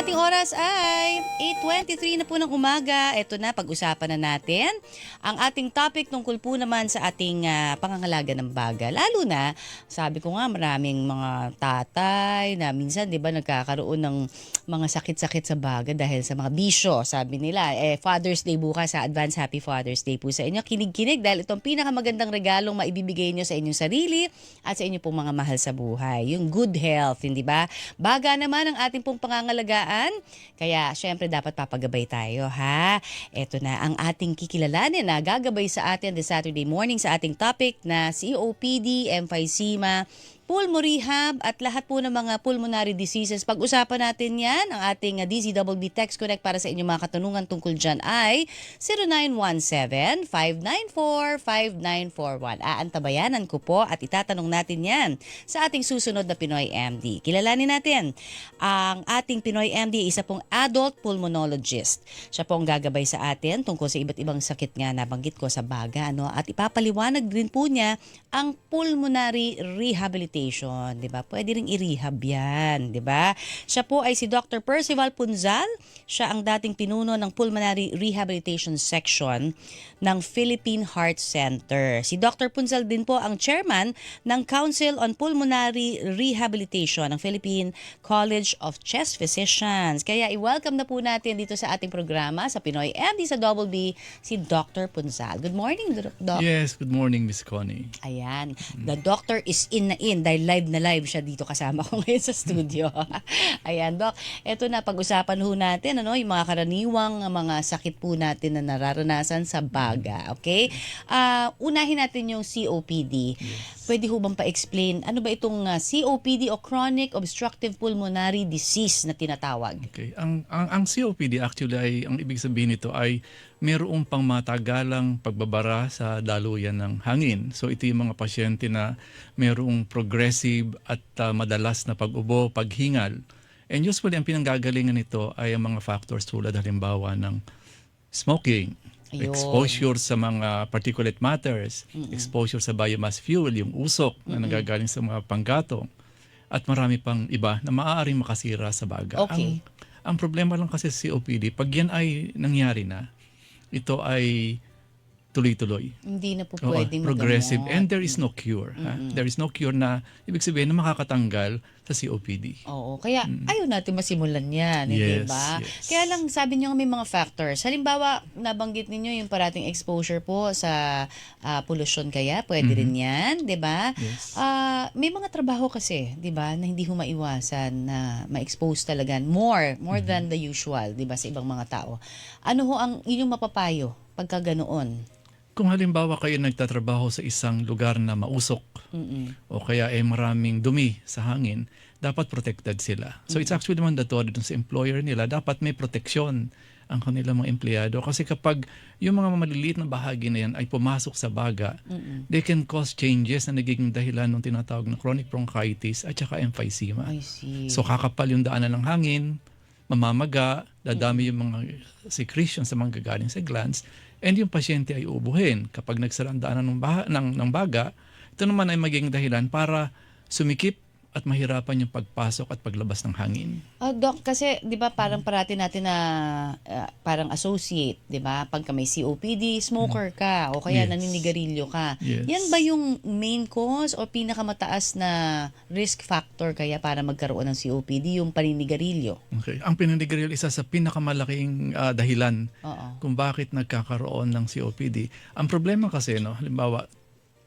ating oras ay 8.23 na po ng umaga. Ito na, pag-usapan na natin ang ating topic tungkol po naman sa ating ah, pangangalaga ng baga. Lalo na, sabi ko nga, maraming mga tatay na minsan, di ba, nagkakaroon ng mga sakit-sakit sa baga dahil sa mga bisyo. Sabi nila, eh, Father's Day bukas, sa Advance Happy Father's Day po sa inyo. Kinig-kinig dahil itong pinakamagandang regalong maibibigay nyo sa inyong sarili at sa inyo pong mga mahal sa buhay. Yung good health, hindi ba? Baga naman ang ating pong pangangalagaan. Kaya, syempre, dapat papagabay tayo, ha? Ito na ang ating kikilalanin na gagabay sa atin this Saturday morning sa ating topic na COPD, emphysema, pulmo rehab at lahat po ng mga pulmonary diseases. Pag-usapan natin yan, ang ating uh, DZWB Text Connect para sa inyong mga katanungan tungkol dyan ay 0917-594-5941. Aantabayanan ko po at itatanong natin yan sa ating susunod na Pinoy MD. Kilalanin natin ang ating Pinoy MD, isa pong adult pulmonologist. Siya po ang gagabay sa atin tungkol sa iba't ibang sakit nga nabanggit ko sa baga. Ano? At ipapaliwanag din po niya ang pulmonary rehabilitation, 'di ba? Pwede ring i-rehab 'yan, 'di ba? Siya po ay si Dr. Percival Punzal. Siya ang dating pinuno ng Pulmonary Rehabilitation Section ng Philippine Heart Center. Si Dr. Punzal din po ang chairman ng Council on Pulmonary Rehabilitation ng Philippine College of Chest Physicians. Kaya i-welcome na po natin dito sa ating programa sa Pinoy MD sa Double B si Dr. Punzal. Good morning, Doc. Yes, good morning, Miss Connie. Ayan. The doctor is in na in dahil live na live siya dito kasama ko ngayon sa studio. Ayan, Doc. Ito na, pag-usapan ho natin, ano, yung mga karaniwang mga sakit po natin na nararanasan sa baga. Okay? Ah, unahin natin yung COPD. Pwede ho bang pa-explain, ano ba itong ah, COPD o Chronic Obstructive Pulmonary Disease na tinatawag? Okay. Ang, ang, ang COPD actually ay, ang ibig sabihin nito ay mayroong pang matagalang pagbabara sa daluyan ng hangin. So ito yung mga pasyente na mayroong progressive at ah, madalas na pag-ubo, paghingal. And usually ang pinanggagalingan nito ay ang mga factors tulad halimbawa ng smoking, Ayun. exposure sa mga particulate matters, exposure sa biomass fuel, yung usok na nanggagaling sa mga panggatong, at marami pang iba na maaaring makasira sa baga. Okay. Ang, ang problema lang kasi sa COPD, pag yan ay nangyari na, ito ay tuloy-tuloy. Hindi na po Oo, pwedeng progressive. magamot. And there is no cure. ha? There is no cure na, ibig sabihin, na makakatanggal sa COPD. Oo, kaya ayaw natin masimulan yan, hindi Yes, ba? yes. Kaya lang sabi niyo nga may mga factors. Halimbawa, nabanggit ninyo yung parating exposure po sa ah, pollution kaya, pwede rin yan, di ba? Mm-hmm. Yes. Ah, may mga trabaho kasi, di ba, na hindi ho maiwasan na ma-expose talaga more, more Mm-hmm. than the usual, di ba, sa ibang mga tao. Ano ho ang inyong mapapayo pagka ganoon? Kung halimbawa kayo nagtatrabaho sa isang lugar na mausok, Mm-mm. o kaya ay maraming dumi sa hangin, dapat protected sila. So it's actually mandatory dun sa employer nila, dapat may proteksyon ang kanilang mga empleyado. Kasi kapag yung mga maliliit na bahagi na yan ay pumasok sa baga, they can cause changes na nagiging dahilan ng tinatawag na chronic bronchitis at saka emphysema. I see. So kakapal yung daanan ng hangin, mamamaga, dadami yung mga secretions sa mga gagaling sa glands, and yung pasyente ay ubuhin. Kapag nagsara ang daanan ng, baha, ng, ng baga, ito naman ay magiging dahilan para sumikip at mahirapan yung pagpasok at paglabas ng hangin. Ah, Doc, kasi 'di ba parang parati natin na ah, parang associate, 'di ba? Pagka may COPD, smoker ka o kaya Yes. naninigarilyo ka. Yes. Yan ba yung main cause o pinakamataas na risk factor kaya para magkaroon ng COPD yung paninigarilyo? Okay. Ang pinanigarilyo isa sa pinakamalaking ah, dahilan Oo. kung bakit nagkakaroon ng COPD. Ang problema kasi, no, halimbawa,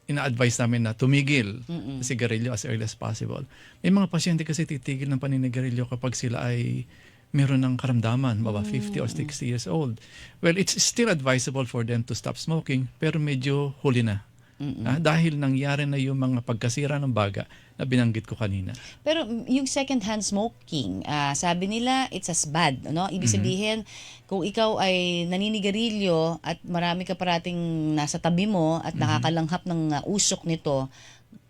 ina-advise namin na tumigil sa sigarilyo as early as possible. May mga pasyente kasi titigil ng paninigarilyo kapag sila ay meron ng karamdaman, baba 50 or 60 years old. Well, it's still advisable for them to stop smoking, pero medyo huli na. Ah, dahil nangyari na yung mga pagkasira ng baga na binanggit ko kanina. Pero yung second-hand smoking, ah, sabi nila it's as bad. Ano? Ibig sabihin, kung ikaw ay naninigarilyo at marami ka parating nasa tabi mo at nakakalanghap ng ah, usok nito,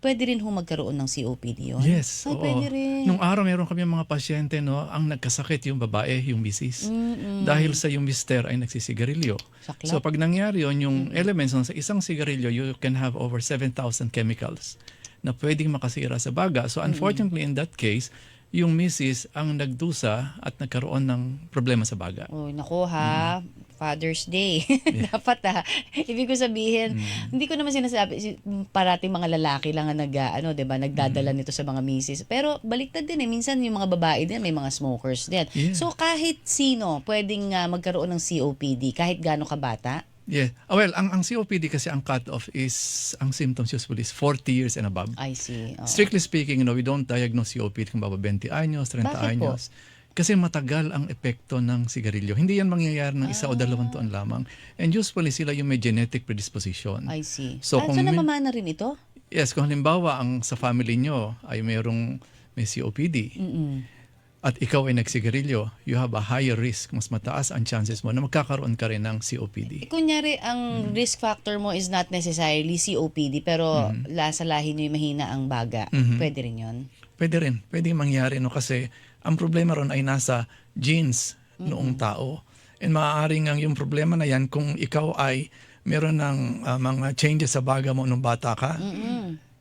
pwede rin ho magkaroon ng COPD yun? Yes, Ay, oo. pwede rin. Nung araw meron kami mga pasyente no, ang nagkasakit yung babae, yung misis. Mm-mm. Dahil sa yung mister ay nagsisigarilyo. Saklap. So pag nangyari yun, yung elements no, sa isang sigarilyo, you can have over 7,000 chemicals na pwedeng makasira sa baga. So unfortunately in that case, yung misis ang nagdusa at nagkaroon ng problema sa baga. Oh, nako ha. Mm. Father's Day. Dapat ha. Ibig ko sabihin, Mm. hindi ko naman sinasabi si- parating mga lalaki lang ang nag ano, 'di ba, nagdadala Mm. nito sa mga misis. Pero baliktad din eh, minsan yung mga babae din may mga smokers din. Yeah. So kahit sino pwedeng ah, magkaroon ng COPD kahit gaano kabata. Yeah. Ah, well, ang, ang COPD kasi ang cut-off is, ang symptoms usually is 40 years and above. I see. Oo. Strictly speaking, you know, we don't diagnose COPD kung baba 20 anyos, 30 Bakit po? anyos. Kasi matagal ang epekto ng sigarilyo. Hindi yan mangyayari ng isa o dalawang taon lamang. And usually sila yung may genetic predisposition. I see. So, ah, kung so namamana rin ito? Yes, kung halimbawa ang sa family nyo ay mayroong may COPD Mm-mm. At ikaw ay nagsigarilyo, you have a higher risk, mas mataas ang chances mo na magkakaroon ka rin ng Eh, COPD. kunyari, ang risk factor mo is not necessarily COPD, pero la sa lahi nyo yung mahina ang baga. Pwede rin yun? Pwede rin, pwede mangyari no? Kasi ang problema ron ay nasa genes noong tao. And maaaring ang yung problema na yan kung ikaw ay meron ng ah, mga changes sa baga mo nung bata ka,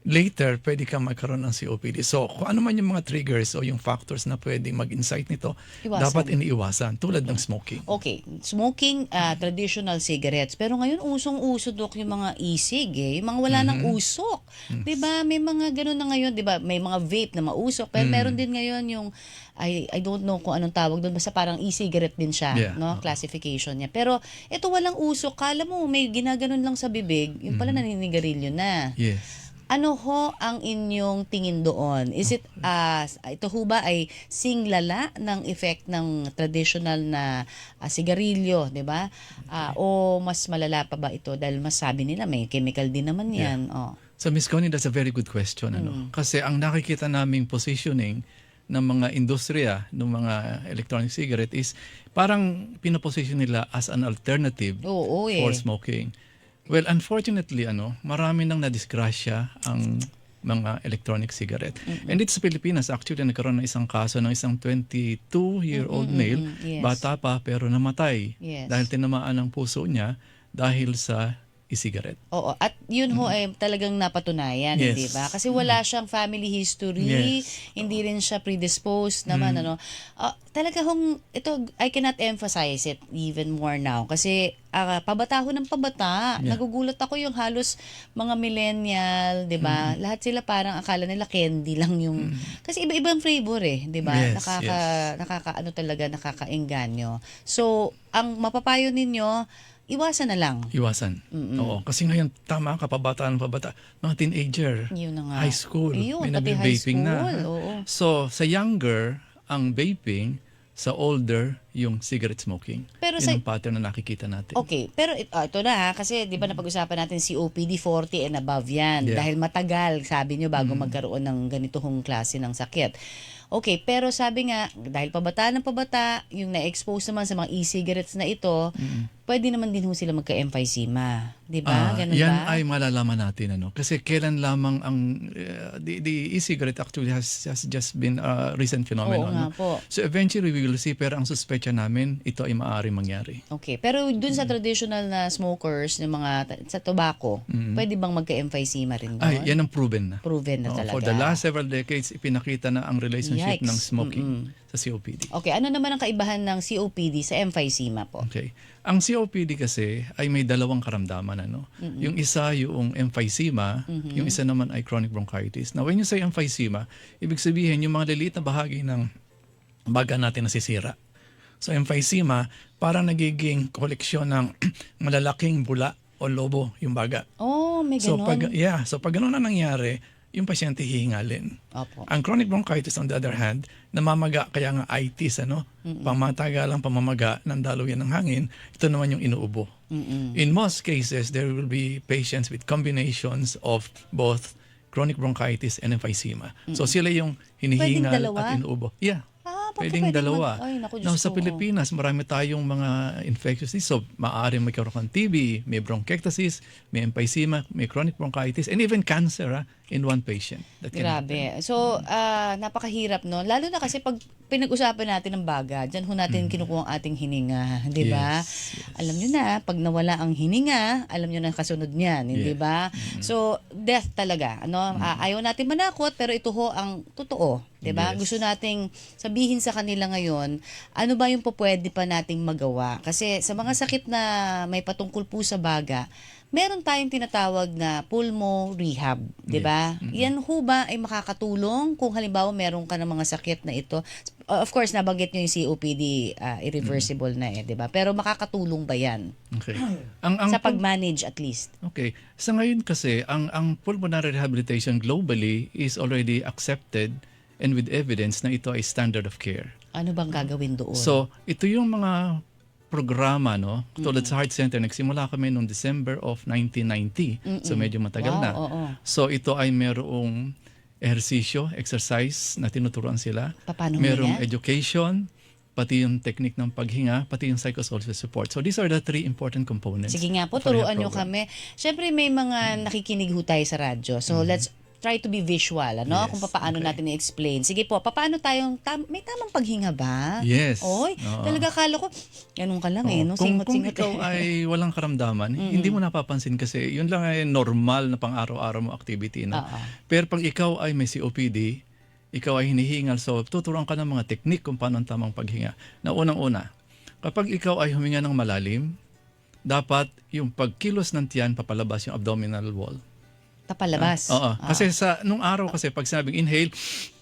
later pwede kang magkaroon ng COPD. So kung ano man yung mga triggers o yung factors na pwedeng mag-incite nito, Iwasan. dapat iniiwasan tulad ng smoking. Okay, smoking, ah, traditional cigarettes. Pero ngayon, usong-uso, Dok, yung mga e-cig eh. Yung mga wala nang usok. 'Di ba May mga ganun na ngayon, 'di ba May mga vape na mausok. Pero meron din ngayon yung, I, I don't know kung anong tawag doon. Basta parang e-cigarette din siya, Yeah, no? oo. Classification niya. Pero ito walang usok. Kala mo, may ginaganon lang sa bibig. Yung pala naninigarilyo na. Yes. Ano ho ang inyong tingin doon? Is it, ah, ito ho ba ay singlala ng effect ng traditional na ah, sigarilyo, di ba? Ah, o mas malala pa ba ito? Dahil mas sabi nila may chemical din naman yan. Oh. So Miss Connie, that's a very good question. Ano? Kasi ang nakikita naming positioning ng mga industriya ng mga electronic cigarette is parang pinoposition nila as an alternative Oo, eh. for smoking. Well, unfortunately, ano, marami nang nadisgrasya ang mga electronic cigarette. And dito sa Pilipinas, actually, nagkaroon ng isang kaso ng isang 22-year-old male, mm, yes. bata pa pero namatay Yes. dahil tinamaan ang puso niya dahil sa e-cigarette. Oo, at yun ho ay talagang napatunayan, Yes. di ba? Kasi wala siyang family history, Yes. hindi rin siya predisposed naman ano. Ah, talaga hong ito I cannot emphasize it even more now kasi ah, pabata ho ng pabata. Yeah. Nagugulat ako yung halos mga millennial, 'di ba? Lahat sila parang akala nila candy lang yung kasi iba-ibang flavor eh, 'di ba? Yes, nakaka nakakaano talaga nakakaengganyo. So, ang mapapayo ninyo, iwasan na lang. Iwasan. Oo. Kasi ngayon, tama ka, pabataan, pabata. Mga teenager, Yun na nga. high school, Ayun, may pati high nagbe-vaping na. school, oo. So, sa younger, ang vaping, sa older, yung cigarette smoking. Pero Yun sa- ang pattern na nakikita natin. Okay, pero it- ah, ito na ha, kasi di ba napag-usapan natin COPD 40 and above yan. Yeah. Dahil matagal, sabi nyo, bago magkaroon ng ganitong klase ng sakit. Okay, pero sabi nga, dahil pabata ng pabata, yung na-expose naman sa mga e-cigarettes na ito, pwede naman din ho sila magka-emphysema. Di ba? Ah, Ganun yan ba? ay malalaman natin ano kasi kailan lamang ang uh, the, the e-cigarette actually has, has just been a recent phenomenon. Oo nga no? po. So eventually we will see pero ang suspecha namin ito ay maaari mangyari. Okay, pero dun Mm. sa traditional na smokers, ng mga sa tobacco, pwede bang magka-emphysema rin doon? Ay, yan ang proven na. Proven na Oo, talaga. for the last several decades ipinakita na ang relationship Yikes. ng smoking Mm-mm. Sa COPD. Okay, ano naman ang kaibahan ng COPD sa emphysema po? Okay. Ang COPD kasi ay may dalawang karamdaman ano. Yung isa yung emphysema, yung isa naman ay chronic bronchitis. Now when you say emphysema, ibig sabihin yung mga liliit na bahagi ng baga natin nasisira. So emphysema parang nagiging koleksyon ng malalaking bula o lobo yung baga. Oh, may So ganon. pag yeah, so pag ganun na nangyari, yung pasyente hihingalin. Opo. Ang chronic bronchitis on the other hand, namamaga kaya nga itis ano, pamatagalang pamamaga ng daluyan ng hangin, ito naman yung inuubo. Mm-mm. In most cases, there will be patients with combinations of both chronic bronchitis and emphysema. So sila yung hinihingal at inuubo. Yeah. Baka Pwedeng dalawa. mag- Ay, naku, Now, sa ko, Pilipinas, marami tayong mga infectious disease. So, maaaring magkaroon ng TB, may bronchiectasis, may emphysema, may chronic bronchitis, and even cancer ah, in one patient. That can happen. Grabe. So, ah, napakahirap, no? Lalo na kasi pag pinag-usapan natin ng baga, dyan ho natin kinukuha ang ating hininga, di ba? Mm. Yes, yes. Alam nyo na, pag nawala ang hininga, alam nyo na ang kasunod niyan, Yeah. ba? So, death talaga. Ano? Ah, ayaw natin manakot, pero ito ho ang totoo. Di ba? Yes. Gusto nating sabihin sa kanila ngayon, ano ba yung pupwede pa nating magawa? Kasi sa mga sakit na may patungkol po sa baga, meron tayong tinatawag na pulmo rehab, 'di ba? Yan ho ba ay makakatulong kung halimbawa meron ka ng mga sakit na ito? Of course, nabanggit niyo yung COPD, uh, irreversible na eh, 'di ba? Pero makakatulong ba 'yan Okay. Ang ang sa pag-manage at least? Okay. Sa ngayon kasi, ang ang pulmonary rehabilitation globally is already accepted and with evidence na ito ay standard of care. Ano bang gagawin doon? So, ito yung mga programa, no? Tulad sa Heart Center, nagsimula kami noong December of 1990. So, medyo matagal wow, na. oo. So, ito ay merong ehersisyo, exercise na tinuturuan sila. Paano merong huminga? education, pati yung technique ng paghinga, pati yung psychosocial support. So, these are the three important components. Sige nga po, turuan nyo kami. Siyempre may mga nakikinig ho tayo sa radyo. So let's try to be visual, ano? Yes, Kung paano okay. natin i-explain. Sige po, paano tayong, tam- may tamang paghinga ba? Yes. Oy, Oo. talaga kala ko, ganun ka lang eh, Oo. no? kung, kung Singot-singot ikaw eh. ay walang karamdaman, hindi mo napapansin kasi yun lang ay normal na pang-araw-araw mo activity. No? Oo. Pero pag ikaw ay may COPD, ikaw ay hinihingal, so tuturuan ka ng mga teknik kung paano ang tamang paghinga. Na unang-una, kapag ikaw ay huminga ng malalim, dapat yung pagkilos ng tiyan papalabas yung abdominal wall. Tapalabas. Oo. Ah. Kasi sa nung araw kasi pag sinabing inhale,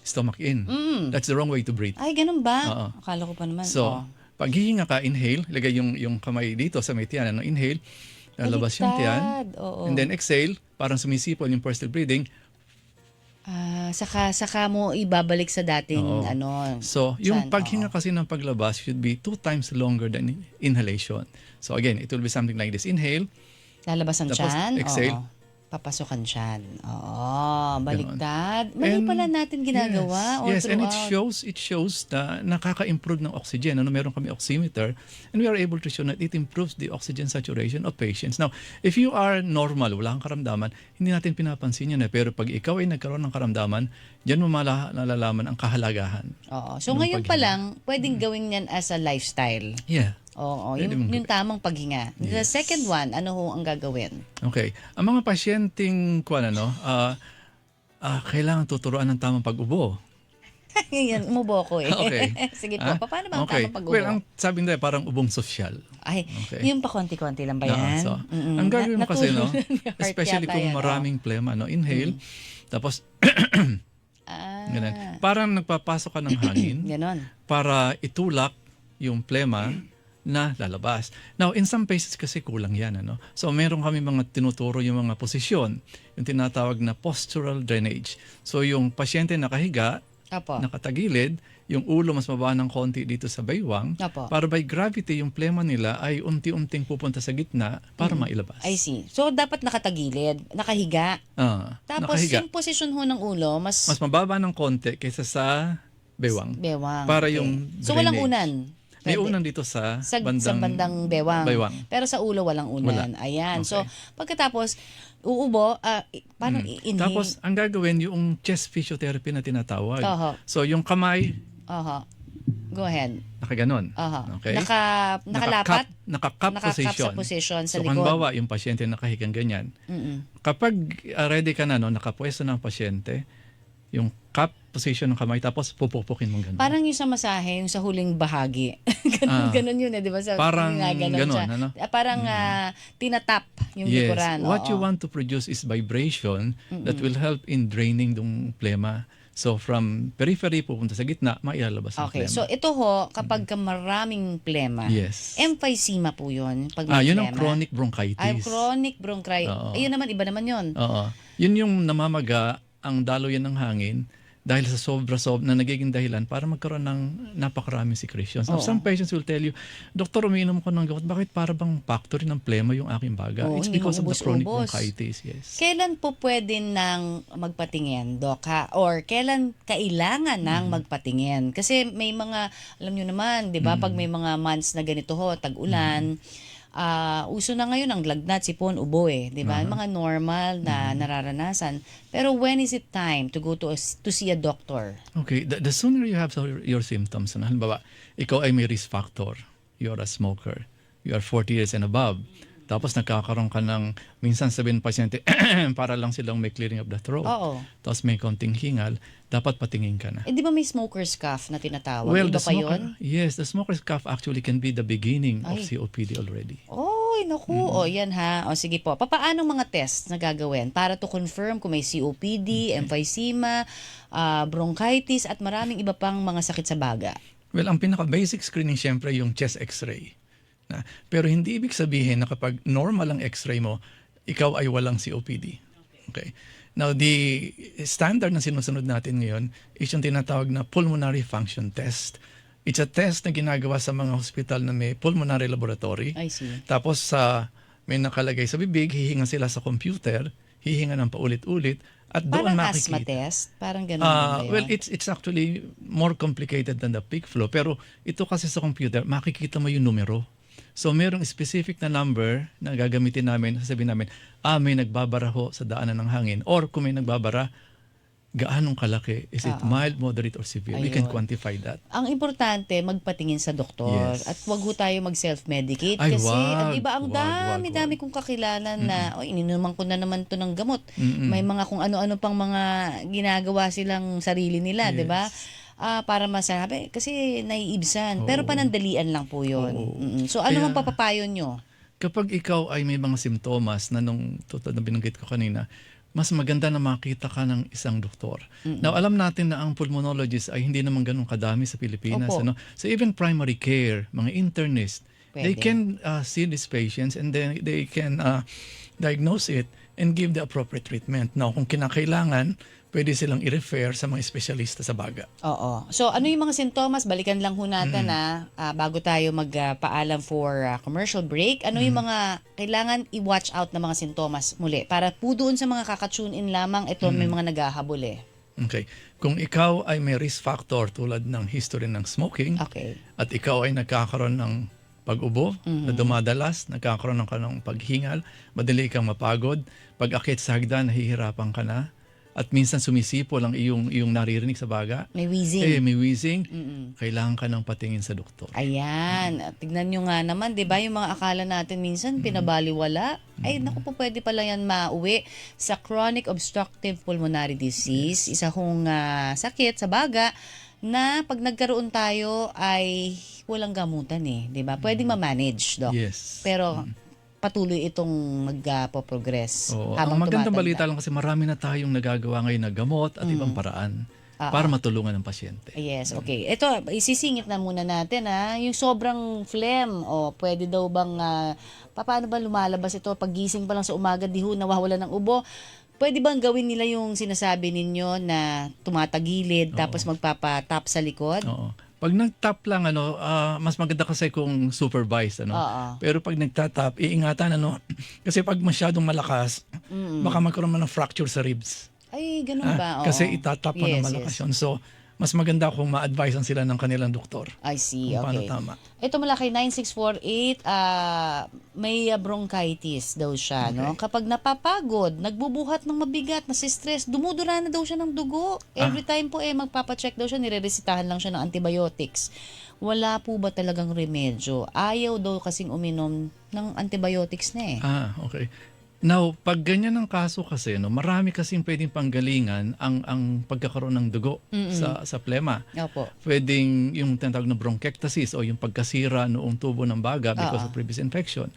stomach in. That's the wrong way to breathe. Ay, ganun ba? Oo. Akala ko pa naman. So, oh. pag hihinga ka, inhale, ilagay yung, yung kamay dito sa may tiyan, ano, inhale, lalabas yung tiyan, Oo. and then exhale, parang sumisipol yung personal breathing. Ah, saka, saka mo ibabalik sa dating, Oo. ano. So, yung Saan? paghinga Oo. kasi ng paglabas should be two times longer than inhalation. So, again, it will be something like this. Inhale, Lalabas ang Tapos, tiyan? exhale. Oo. Papasokan tiyan. Oo, baliktad. Mali And- pala natin ginagawa. Yes, yes and it shows it shows na nakaka-improve ng oxygen. Ano, meron kami oximeter and we are able to show that it improves the oxygen saturation of patients. Now, if you are normal, wala kang karamdaman, hindi natin pinapansin yan. Eh. Pero pag ikaw ay nagkaroon ng karamdaman, diyan mo mala- nalalaman ang kahalagahan. Oo. So ng ngayon pa lang, pwedeng gawin yan as a lifestyle. Yeah. Oo, Pwede yung, mong yung tamang paghinga. The second one, ano ho ang gagawin? Okay. Ang mga pasyenteng kuan ano, ah ah, kailangan tuturuan ng tamang pag-ubo. Yan, umubo ko eh. Okay. Sige po, Ah, paano ba ang okay. tamang pag-ubo? Well, ang sabi nila parang ubong sosyal. Ay, Okay. yung pa konti-konti lang ba Oo, yan? so, Mm-mm. ang gagawin mo Na- kasi, no, natulog yung heart especially yata kung yan, oh. maraming plema, no, inhale, tapos, Ah, ganun. parang nagpapasok ka ng hangin ganon. para itulak yung plema na lalabas. Now, in some cases kasi kulang yan. Ano? So, meron kami mga tinuturo yung mga posisyon, yung tinatawag na postural drainage. So, yung pasyente nakahiga, Apo. nakatagilid, yung ulo mas mababa ng konti dito sa baywang, Apo. para by gravity, yung plema nila ay unti-unting pupunta sa gitna para mailabas. I see. So, dapat nakatagilid, nakahiga. Ah, Tapos, nakahiga. yung posisyon ho ng ulo, mas, Mas mababa ng konti kaysa sa baywang. bewang. Para Okay. yung So, walang drainage. unan. May Pwede. unan dito sa, sa bandang, sa bandang bewang. baywang. Pero sa ulo walang unan. Ayan. So Okay. pagkatapos uubo, i- paano i-inhale? Tapos, ang gagawin, yung chest physiotherapy na tinatawag. Oho. So, yung kamay, Aha. Go ahead. nakaganon. Aha. Okay? Naka nakalapat. Naka-cup, Nakakap position. sa position sa so, likod. halimbawa, yung pasyente nakahigang ganyan. Mm-mm. Kapag uh, ready ka na, no, nakapwesto ng pasyente, yung cup position ng kamay, tapos pupupukin mong ganun. Parang yung sa masahe, yung sa huling bahagi. ganun, Ah. ganun yun eh, di ba? Sa, Parang ginaganon ganun, siya. ano? Ah, Parang ah, tinatap yung yes. likuran. What you want to produce is vibration that will help in draining yung plema. So, from periphery pupunta sa gitna, mailalabas ang Okay, plema. so ito ho, kapag ka maraming plema, yes. emphysema po yun. Pag Ah, yun ang chronic bronchitis. Ay, chronic bronchitis. Ayun naman, iba naman yun. Oo. Yun yung namamaga ang daloy ng hangin dahil sa sobra-sob na nagiging dahilan para magkaroon ng napakaraming secretions. Oo. some patients will tell you, Doktor, umiinom ko ng gamot. Bakit para bang factory ng plema yung aking baga? Oo, It's because of the chronic maubos-ubos. bronchitis. Yes. Kailan po pwede nang magpatingin, Doc, ha? Or kailan kailangan nang Mm-hmm. magpatingin? Kasi may mga, alam nyo naman, di ba, pag may mga months na ganito ho, tag-ulan, ah, uso na ngayon ang lagnat, sipon, ubo eh, 'di ba? Mga normal na nararanasan. Pero when is it time to go to a, to see a doctor? Okay, the, the sooner you have your symptoms, ano, halimbawa, ikaw ay may risk factor, you're a smoker, you are 40 years and above, tapos nagkakaroon ka ng, minsan sabihin ng pasyente, para lang silang may clearing of the throat, Oo. tapos may konting hingal, dapat patingin ka na. Eh, di ba may smoker's cough na tinatawag? Well, Iba the pa smoker, yun? yes, the smoker's cough actually can be the beginning of Ay. COPD already. Oy, naku. O, yan ha. O, sige po. Papaano mga tests na gagawin para to confirm kung may COPD, emphysema, ah, bronchitis, at maraming iba pang mga sakit sa baga? Well, ang pinaka-basic screening syempre yung chest x-ray. Na, pero hindi ibig sabihin na kapag normal ang x-ray mo, ikaw ay walang COPD. Okay. Now, the standard na sinusunod natin ngayon is yung tinatawag na pulmonary function test. It's a test na ginagawa sa mga hospital na may pulmonary laboratory. I see. Tapos sa may nakalagay sa bibig, hihinga sila sa computer, hihinga ng paulit-ulit at doon Parang asthma makikita. test? Parang ganun ba yun? well, it's it's actually more complicated than the peak flow. Pero ito kasi sa computer, makikita mo yung numero. So merong specific na number na gagamitin namin, sasabihin namin, ah, may nagbabara ho sa daanan ng hangin. Or kung may nagbabara, gaanong kalaki? Is it mild, moderate, or severe? We can Ayun. quantify that. ang importante, magpatingin sa doktor. Yes. At wag ho tayo mag-self-medicate. Ay, kasi, wag. ang iba, ang dami-dami kong kakilala na, oh, ininuman ko na naman to ng gamot. May mga kung ano-ano pang mga ginagawa silang sarili nila, di ba? Ah, para masabi. Kasi naiibsan. Pero panandalian lang po yun. Oo. Mm-mm. So, ano Kaya- mang papapayo nyo? Kapag ikaw ay may mga simptomas na nung tutod na binanggit ko kanina, mas maganda na makita ka ng isang doktor. Now, alam natin na ang pulmonologist ay hindi naman ganun kadami sa Pilipinas. Opo. Ano? So even primary care, mga internist, they Pwede. can uh, see these patients and then they can uh, diagnose it and give the appropriate treatment. Now, kung kinakailangan, pwede silang i-refer sa mga espesyalista sa baga. Oo. So, ano yung mga sintomas? Balikan lang ho natin Mm. ah, ah, bago tayo magpaalam for ah, commercial break. Ano Mm. yung mga kailangan i-watch out na mga sintomas muli? Para po doon sa mga kakatune in lamang, ito may Mm. mga naghahabol eh. Okay. Kung ikaw ay may risk factor tulad ng history ng smoking, Okay. at ikaw ay nagkakaroon ng pag-ubo Mm-hmm. na dumadalas, nagkakaroon ng ka ng paghingal, madali kang mapagod, pag akit sa hagdan, nahihirapan ka na, at minsan sumisipo lang iyong, iyong naririnig sa baga, May eh, wheezing. may wheezing, Mm-mm. kailangan ka ng patingin sa doktor. Ayan. At Tignan nyo nga naman, di ba, yung mga akala natin minsan pinabaliwala. Ay, naku po, pwede pala yan mauwi sa chronic obstructive pulmonary disease. Isa kong ah, sakit sa baga na pag nagkaroon tayo ay walang gamutan eh. Di ba? Pwedeng ma-manage, Doc. Yes. Pero patuloy itong magpo-progress Oo. habang Ang magandang tumatanda. balita lang kasi marami na tayong nagagawa ngayon na gamot at ibang paraan Ah, para matulungan ang pasyente. Yes, okay. Ito, isisingit na muna natin ha. Yung sobrang phlegm, o pwede daw bang, ah, pa- paano ba lumalabas ito? Pagising pa lang sa umaga, di ho, nawawala ng ubo. Pwede bang gawin nila yung sinasabi ninyo na tumatagilid tapos magpapatap sa likod? Oo. Pag nag-tap lang ano, ah, mas maganda kasi kung supervised ano. Oo. Pero pag nagtatap, iingatan ano kasi pag masyadong malakas, baka magkaroon man ng fracture sa ribs. Ay, ganun Ah, ba? Oo. kasi itatap mo Yes, ng malakas yes. yun. So, mas maganda kung ma-advisean sila ng kanilang doktor. I see, Kung paano okay. tama. Ito mula kay 9648, ah may ah, bronchitis daw siya, no? Kapag napapagod, nagbubuhat ng mabigat, nasi-stress, dumudura na daw siya ng dugo. Every time po eh magpapacheck daw siya, nireresitahan lang siya ng antibiotics. Wala po ba talagang remedyo? Ayaw daw kasing uminom ng antibiotics na eh. Ah, okay. Now, pag ganyan ang kaso kasi, no, marami kasing pwedeng panggalingan ang ang pagkakaroon ng dugo sa sa plema. Opo. Pwedeng yung tinatawag na bronchiectasis o yung pagkasira noong tubo ng baga because Oo. of previous infection.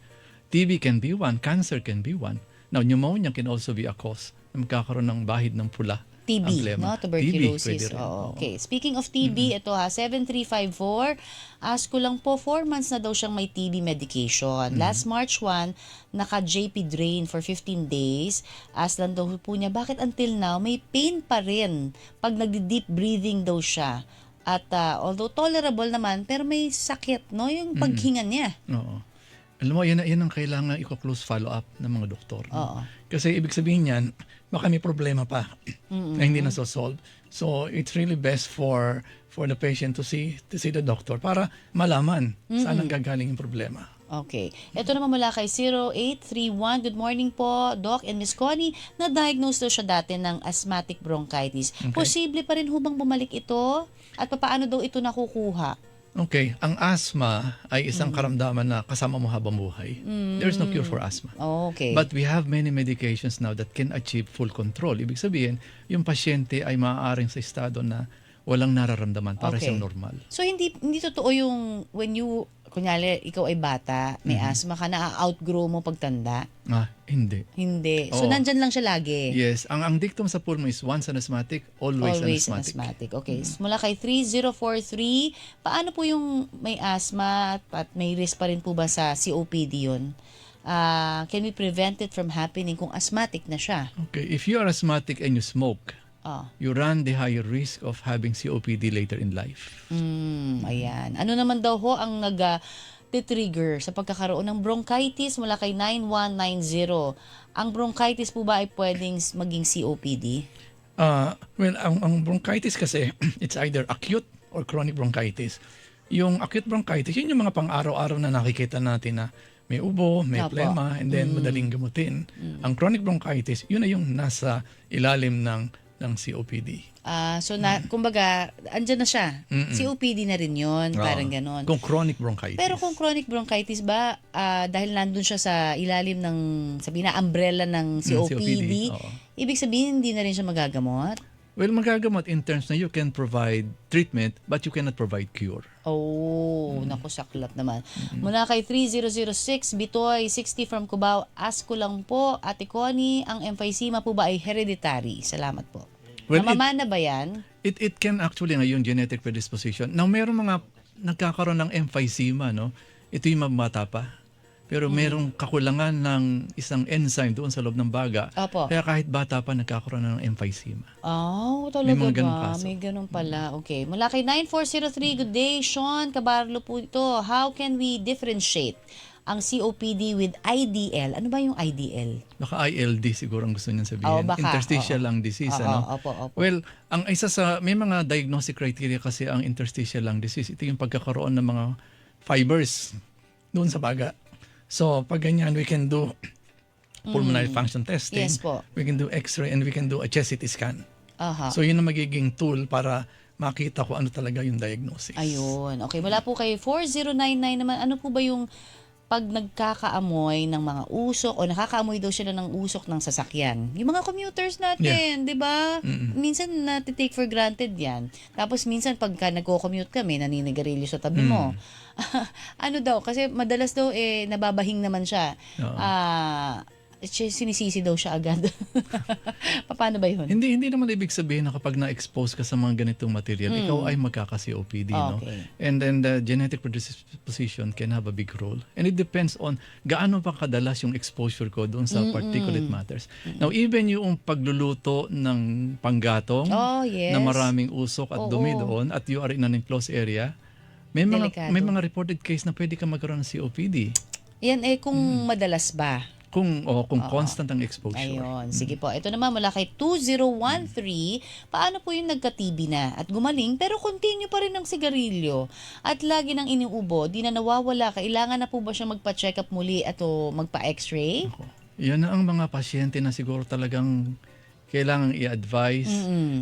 TB can be one, cancer can be one. Now, pneumonia can also be a cause na magkakaroon ng bahid ng pula. TB, no? TB, Tuberculosis. rin. Oo, okay. Speaking of TB, ito ha, 7354, ask ko lang po, 4 months na daw siyang may TB medication. Last March 1, naka-JP drain for 15 days. Ask lang daw po niya, bakit until now, may pain pa rin pag nagdi-deep breathing daw siya. At ah, although tolerable naman, pero may sakit, no? Yung paghinga niya. Oo. Alam mo, yan, yan ang kailangan i-close follow-up ng mga doktor. no? Oo. Kasi ibig sabihin yan, baka may problema pa na hindi na-solve. So, it's really best for for the patient to see to see the doctor para malaman saan ang gagaling yung problema. Okay. Ito naman mula kay 0831. Good morning po, Doc and Miss Connie. Na-diagnose daw siya dati ng asthmatic bronchitis. Posible pa rin hubang bumalik ito? At papaano daw ito nakukuha? Okay, ang asthma ay isang karamdaman na kasama mo habang buhay. There's no cure for asthma. Okay. But we have many medications now that can achieve full control. Ibig sabihin, yung pasyente ay maaaring sa estado na walang nararamdaman para Okay. siyang normal. so hindi hindi totoo yung when you kunyari ikaw ay bata, may asthma ka na outgrow mo pagtanda. Ah, hindi. Hindi. So Oo. nandyan lang siya lagi. Yes, ang ang dictum sa pulmo is once an asthmatic, always, Always an asthmatic. asthmatic. Okay. So, mula kay 3043, paano po yung may asthma at, may risk pa rin po ba sa COPD yun? Ah, can we prevent it from happening kung asthmatic na siya? Okay, if you are asthmatic and you smoke, Oh. you run the higher risk of having COPD later in life. Mm, ayan. Ano naman daw ho ang nag ah, trigger sa pagkakaroon ng bronchitis mula kay 9190? Ang bronchitis po ba ay pwedeng maging COPD? Uh, well, ang, ang bronchitis kasi, it's either acute or chronic bronchitis. Yung acute bronchitis, yun yung mga pang-araw-araw na nakikita natin na may ubo, may Opo. plema, and then madaling gamutin. Ang chronic bronchitis, yun na yung nasa ilalim ng ng COPD. Ah, so na kumbaga andyan na siya. COPD na rin 'yon, parang Oo. ganon. Kung chronic bronchitis. Pero kung chronic bronchitis ba, ah, dahil nandun siya sa ilalim ng, sabi na, umbrella ng COPD, COPD, oo. ibig sabihin hindi na rin siya magagamot? Well, magagamot in terms na you can provide treatment but you cannot provide cure. Oh, naku, saklap naman. Mula kay 3006, Bitoy, 60 from Cubao, ask ko lang po, Ate Connie, ang emphysema po ba ay hereditary? Salamat po. Well, it- Namamana ba yan? It it can actually ngayon genetic predisposition. Now meron mga nagkakaroon ng emphysema, no? Ito yung mabata pa. Pero merong kakulangan ng isang enzyme doon sa loob ng baga. Opo. Kaya kahit bata pa nagkakaroon ng emphysema. Oh, talaga May mga ba? kaso. May ganun pala. Okay. Mula kay 9403, good day. Sean Cabarlo po ito. How can we differentiate ang COPD with IDL? Ano ba yung IDL? Baka ILD siguro ang gusto niyan sabihin. Oo, baka. Interstitial Oo. lung disease, Oo, ano? opo, opo. Well, ang isa sa may mga diagnostic criteria kasi ang interstitial lung disease, ito yung pagkakaroon ng mga fibers doon sa baga. So, pag ganyan, we can do pulmonary function testing. Mm. Yes po. We can do x-ray and we can do a chest CT scan. Aha. So, yun ang magiging tool para makita ko ano talaga yung diagnosis. Ayun. Okay, mula po kay 4099 naman, ano po ba yung pag nagkakaamoy ng mga usok o nakakaamoy daw sila ng usok ng sasakyan. Yung mga commuters natin, 'di ba? Minsan natitake for granted 'yan. Tapos minsan pagka nagko-commute kami, naninigarilyo sa tabi mo. ano daw kasi madalas daw eh nababahing naman siya. Ah, siya- sinisisi daw siya agad. Paano ba 'yun? Hindi hindi naman ibig sabihin na kapag na-expose ka sa mga ganitong material, ikaw ay magkaka-COPD, no? Okay. And then the genetic predisposition can have a big role. And it depends on gaano pa kadalas yung exposure ko doon sa particulate matters. Now, even yung pagluluto ng panggatong Oh, yes. na maraming usok at Oo. dumi doon at you are in an enclosed area, may mga Delikado. may mga reported case na pwede ka magkaroon ng COPD Yan eh kung Hmm. madalas ba. Kung o kung constant ang exposure. Ayun. Sige po. Ito naman mula kay 2013. Paano po yung nagka-TB na at gumaling pero continue pa rin ng sigarilyo at lagi nang iniubo, di na nawawala. Kailangan na po ba siya magpa-check up muli at o magpa-x-ray? Yan na ang mga pasyente na siguro talagang kailangang i-advise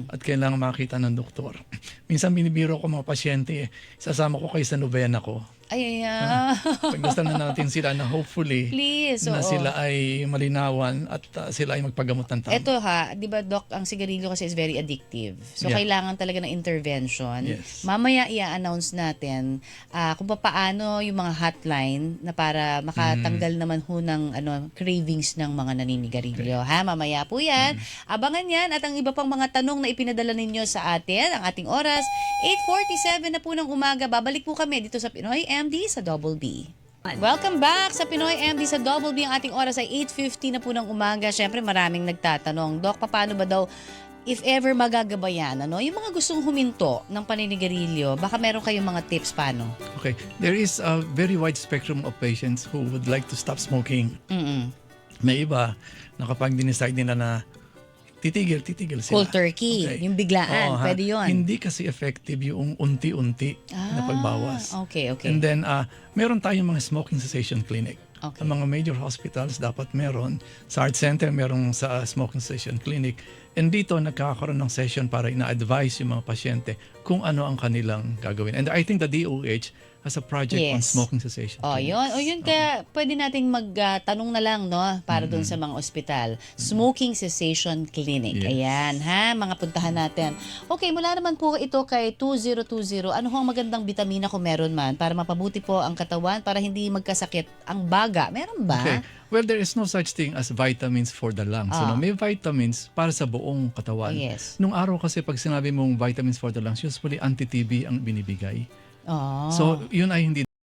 at kailangan makita ng doktor. Minsan binibiro ko mga pasyente, eh, sasama ko kayo sa nobena ko. Ay, ay, ah. Pag gusto na natin sila na hopefully Please, na oo. sila ay malinawan at uh, sila ay magpagamot ng tama. Ito ha, 'di ba Doc, ang sigarilyo kasi is very addictive. So Yeah. kailangan talaga ng intervention. Yes. Mamaya i-announce natin ah, kung paano yung mga hotline na para makatanggal Mm. naman ho ng ano cravings ng mga naninigarilyo. Ha, mamaya po 'yan. Mm. Abangan 'yan at ang iba pang mga tanong na ipinadala ninyo sa atin, ang ating oras 8:47 na po ng umaga. Babalik po kami dito sa Pinoy MD sa Double B. Welcome back sa Pinoy MD sa Double B. Ang ating oras ay 8.50 na po ng umaga. Siyempre maraming nagtatanong, Dok, paano ba daw if ever magagabayan, ano? Yung mga gustong huminto ng paninigarilyo, baka meron kayong mga tips paano? Okay, there is a very wide spectrum of patients who would like to stop smoking. Mm-mm. May iba na kapag dinicide nila na titigil, titigil sila. Cold turkey, Okay. yung biglaan, Oo, ha? pwede yun. Hindi kasi effective yung unti-unti na pagbawas. Ah, okay, okay. And then, ah, meron tayong mga smoking cessation clinic. Okay. Ang mga major hospitals dapat meron. Sa Art Center, merong sa smoking cessation clinic. And dito, nagkakaroon ng session para ina-advise yung mga pasyente kung ano ang kanilang gagawin. And I think the DOH has a project on Yes. smoking cessation Oh, clinics. yun. O yun kaya pwede nating magtanong na lang no para doon sa mga ospital. Smoking Cessation Clinic. Yes. Ayan, ha, mga puntahan natin. Okay, mula naman po ito kay 2020. Ano ho ang magandang bitamina kung meron man para mapabuti po ang katawan para hindi magkasakit ang baga? Meron ba? Okay. Well, there is no such thing as vitamins for the lungs. Ah. So, may vitamins para sa buong katawan. Yes. Nung araw kasi pag sinabi mong vitamins for the lungs, usually anti-TB ang binibigay. Oh. So, yun ay hindi